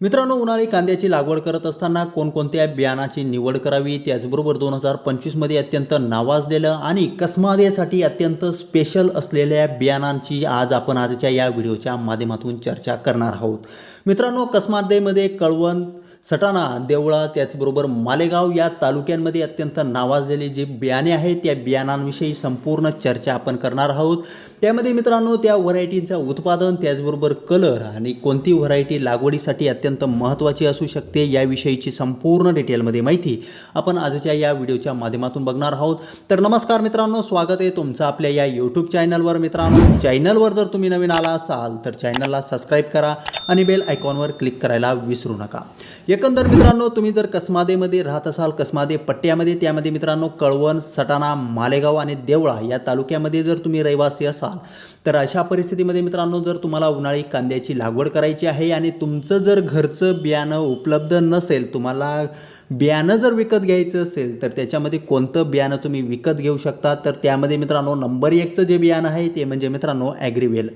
मित्रांनो उन्हाळी कांद्याची लागवड करत असताना कोणकोणत्या बियाणाची निवड करावी? त्याचबरोबर दोन हजार पंचवीसमध्ये अत्यंत नावाजलेलं आणि कसमादेसाठी अत्यंत स्पेशल असलेल्या बियाणांची आज आपण आजच्या या व्हिडिओच्या माध्यमातून चर्चा करणार आहोत. मित्रांनो कसमादेमध्ये कळवण सटाणा देवळा त्याचबरोबर मालेगाव या तालुक्यांमध्ये अत्यंत नावाजलेली जी बियाणे आहेत त्या बियाणांविषयी संपूर्ण चर्चा आपण करणार आहोत. त्यामध्ये मित्रांनो त्या व्हरायटींचं उत्पादन त्याचबरोबर कलर आणि कोणती व्हरायटी लागवडीसाठी अत्यंत महत्त्वाची असू शकते याविषयीची संपूर्ण डिटेलमध्ये माहिती आपण आजच्या या व्हिडिओच्या माध्यमातून बघणार आहोत. तर नमस्कार मित्रांनो स्वागत आहे तुमचं आपल्या या यूट्यूब चॅनलवर. मित्रांनो चॅनलवर जर तुम्ही नवीन आला असाल तर चॅनलला सबस्क्राईब करा आणि बेल आयकॉनवर क्लिक करायला विसरू नका. एकंदर मित्रांनो तुम्ही जर कसमादेमध्ये राहत असाल कसमादे पट्ट्यामध्ये त्यामध्ये मित्रांनो कळवण सटाणा मालेगाव आणि देवळा या तालुक्यामध्ये जर तुम्ही रहिवासी असाल तर अशा परिस्थितीमध्ये मित्रांनो जर तुम्हाला उन्हाळी कांद्याची लागवड करायची आहे आणि तुमचं जर घरचं बियाणं उपलब्ध नसेल तुम्हाला बियाणं जर विकत घ्यायचं असेल तर त्याच्यामध्ये कोणतं बियाणं तुम्ही विकत घेऊ शकता? तर त्यामध्ये मित्रांनो नंबर एकचं जे बियाणं आहे ते म्हणजे मित्रांनो ॲग्रीवेल.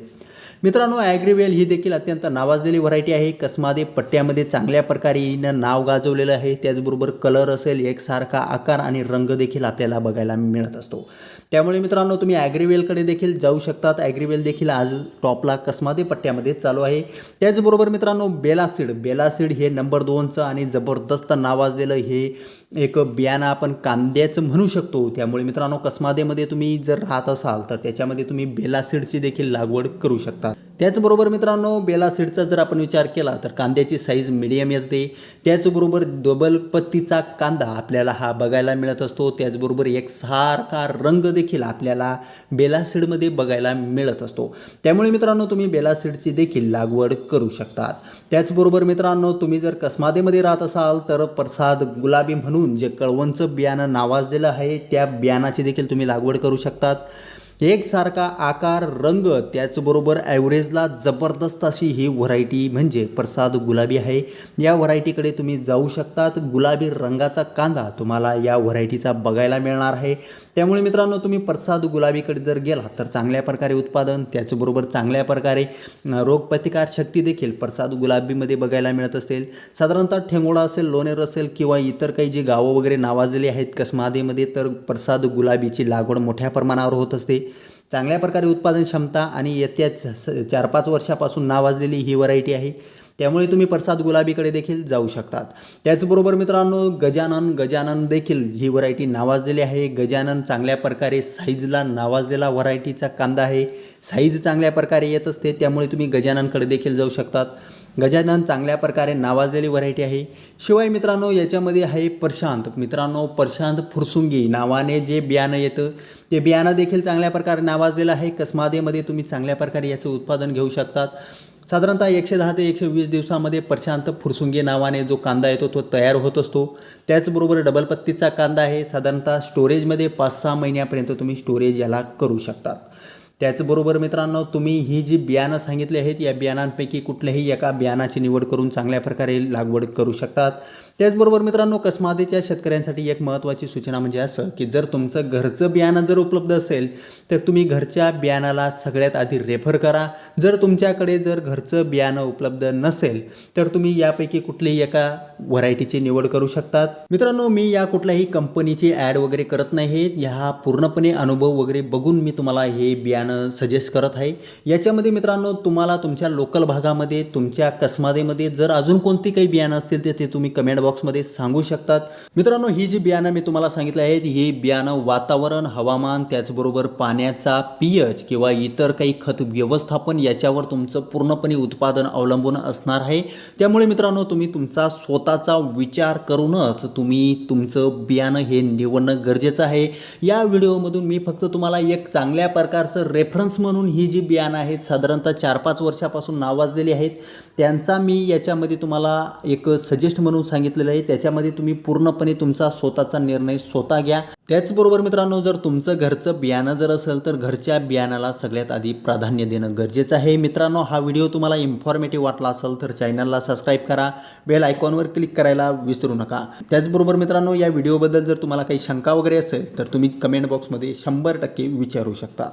मित्रांनो ॲग्रीवेल ही देखील अत्यंत नावाजलेली व्हरायटी आहे. कसमादे पट्ट्यामध्ये चांगल्या प्रकारे हिनं नाव गाजवलेलं आहे. त्याचबरोबर कलर असेल एकसारखा आकार आणि रंग देखील आपल्याला बघायला मिळत असतो. त्यामुळे मित्रांनो तुम्ही ॲग्रीवेलकडे देखील जाऊ शकतात. ॲग्रीवेल देखील आज टॉपला कसमादे पट्ट्यामध्ये चालू आहे. त्याचबरोबर मित्रांनो बेलासीड. बेलासीड हे नंबर दोनचं आणि जबरदस्त नावाजलेलं हे एक बियाणं आपण कांद्याचं म्हणू शकतो. त्यामुळे मित्रांनो कसमादेमध्ये तुम्ही जर राहत असाल तर त्याच्यामध्ये तुम्ही बेलासीडची देखील लागवड करू शकता. त्याचबरोबर मित्रांनो बेलासीडचा जर आपण विचार केला तर कांद्याची साईज मिडियम येते त्याचबरोबर डबल पत्तीचा कांदा आपल्याला हा बघायला मिळत असतो. त्याचबरोबर एक सारखा रंग देखील आपल्याला बेलासीडमध्ये बघायला मिळत असतो. त्यामुळे मित्रांनो तुम्ही बेलासीडची देखील लागवड करू शकतात. त्याचबरोबर मित्रांनो तुम्ही जर कसमादेमध्ये राहत असाल तर प्रसाद गुलाबी म्हणून जे कळवणचं बियाणं नावाजलेलं आहे त्या बियाणाची देखील तुम्ही लागवड करू शकतात. एकसारखा आकार रंग त्याचबरोबर ॲव्हरेजला जबरदस्त अशी ही व्हरायटी म्हणजे प्रसाद गुलाबी आहे. या व्हरायटीकडे तुम्ही जाऊ शकतात. गुलाबी रंगाचा कांदा तुम्हाला या व्हरायटीचा बघायला मिळणार आहे. त्यामुळे मित्रांनो तुम्ही प्रसाद गुलाबीकडे जर गेला तर चांगल्या प्रकारे उत्पादन त्याचबरोबर चांगल्या प्रकारे रोगप्रतिकार शक्ती देखील प्रसाद गुलाबीमध्ये बघायला मिळत असेल. साधारणतः ठेंगोळा असेल लोणेर असेल किंवा इतर काही जी गावं वगैरे नावाजलेली आहेत कसमादेमध्ये तर प्रसाद गुलाबीची लागवड मोठ्या प्रमाणावर होत असते. चांगल्या प्रकारे उत्पादन क्षमता आणि येत्या चार पाच वर्षापासून नावाजलेली ही व्हरायटी आहे. त्यामुळे तुम्ही प्रसाद गुलाबीकडे देखील जाऊ शकतात. त्याचबरोबर मित्रांनो गजानन गजानन देखील ही व्हरायटी नावाजलेली आहे. गजानन चांगल्या प्रकारे साईजला नावाजलेला व्हरायटीचा कांदा आहे. साईज चांगल्या प्रकारे येत असते त्यामुळे तुम्ही गजाननकडे देखील जाऊ शकतात. गजानन चांगल्या प्रकारे नावाजलेली व्हरायटी आहे. शिवाय मित्रांनो याच्यामध्ये आहे प्रशांत. मित्रांनो प्रशांत फुरसुंगी नावाने जे बियाणं येतं ते बियाणं देखील चांगल्या प्रकारे नावाजलेलं आहे. कसमादेमध्ये तुम्ही चांगल्या प्रकारे याचं उत्पादन घेऊ शकतात. साधारणतः एकशे दहा ते एकशे वीस दिवसामध्ये प्रशांत फुरसुंगी नावाने जो कांदा येतो तो तयार होत असतो. त्याचबरोबर डबल पत्तीचा कांदा आहे. साधारणतः स्टोरेजमध्ये पाच सहा महिन्यापर्यंत तुम्ही स्टोरेज याला करू शकतात. त्याचबरोबर मित्रांनो तुम्ही ही जी बियाणं सांगितली आहेत या बियाणांपैकी कुठल्याही एका बियाणाची निवड करून चांगल्या प्रकारे लागवड करू शकतात. त्याचबरोबर मित्रांनो कसमादेच्या शेतकऱ्यांसाठी एक महत्त्वाची सूचना म्हणजे असं की जर तुमचं घरचं बियाणं जर उपलब्ध असेल तर तुम्ही घरच्या बियाणाला सगळ्यात आधी रेफर करा. जर तुमच्याकडे जर घरचं बियाणं उपलब्ध नसेल तर तुम्ही यापैकी कुठलीही एका व्हरायटीची निवड करू शकतात. मित्रांनो मी या कुठल्याही कंपनीची ॲड वगैरे करत नाही. ह्या पूर्णपणे अनुभव वगैरे बघून मी तुम्हाला हे बियाणं सजेस्ट करत आहे. याच्यामध्ये मित्रांनो तुम्हाला तुमच्या लोकल भागामध्ये तुमच्या कसमादेमध्ये जर अजून कोणती काही बियाणं असतील तर ते तुम्ही कमेंट बॉक्समध्ये सांगू शकतात. मित्रांनो ही जी बियाणं मी तुम्हाला सांगितलं आहे ही बियाणं वातावरण हवामान त्याचबरोबर पाण्याचा पीएच किंवा इतर काही खत व्यवस्थापन याच्यावर तुमचं पूर्णपणे उत्पादन अवलंबून असणार आहे. त्यामुळे मित्रांनो तुम्ही तुमचा स्वतःचा विचार करूनच तुम्ही तुमचं बियाणं हे निवडणं गरजेचं आहे. या व्हिडिओमधून मी फक्त तुम्हाला एक चांगल्या प्रकारचं रेफरन्स म्हणून ही जी बियाणं आहेत साधारणतः चार पाच वर्षापासून नावाजलेली आहेत त्यांचा मी याच्यामध्ये तुम्हाला एक सजेस्ट म्हणून सांगितलं सांगितलेलं आहे त्याच्यामध्ये तुम्ही पूर्णपणे तुमचा स्वतःचा निर्णय स्वतः घ्या. त्याचबरोबर मित्रांनो जर तुमचं घरचं बियाणं जर असेल तर घरच्या बियाणाला सगळ्यात आधी प्राधान्य देणं गरजेचं आहे. मित्रांनो हा व्हिडिओ तुम्हाला इन्फॉर्मेटिव्ह वाटला असेल तर चॅनलला सबस्क्राईब करा. बेल आयकॉनवर क्लिक करायला विसरू नका. त्याचबरोबर मित्रांनो या व्हिडिओबद्दल जर तुम्हाला काही शंका वगैरे असेल तर तुम्ही कमेंट बॉक्समध्ये शंभर टक्के विचारू शकता.